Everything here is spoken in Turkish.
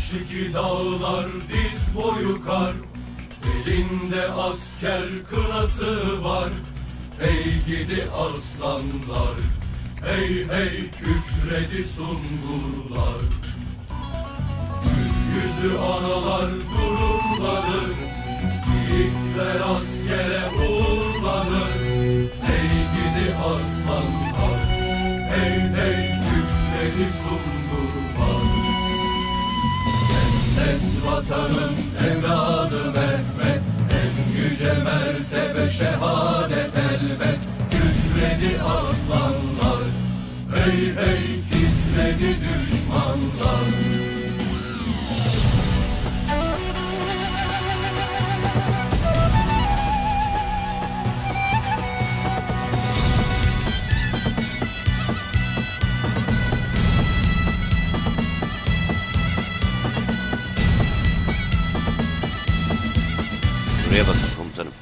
Karşıki dağlar diz boyu kar. Elinde asker kınası var. Hey gidi aslanlar Hey hey kükredi sungurlar. Yüzlü analar gururlanır Yiğitler askere uğurlanır Hey gidi aslanlar Hey hey kükredi sungurlar Cennet vatanın evladı Mehmet En yüce mertebe şehadet elbet. Kükredi aslanlar Hey hey titredi düşmanlar Şuraya bakın komutanım.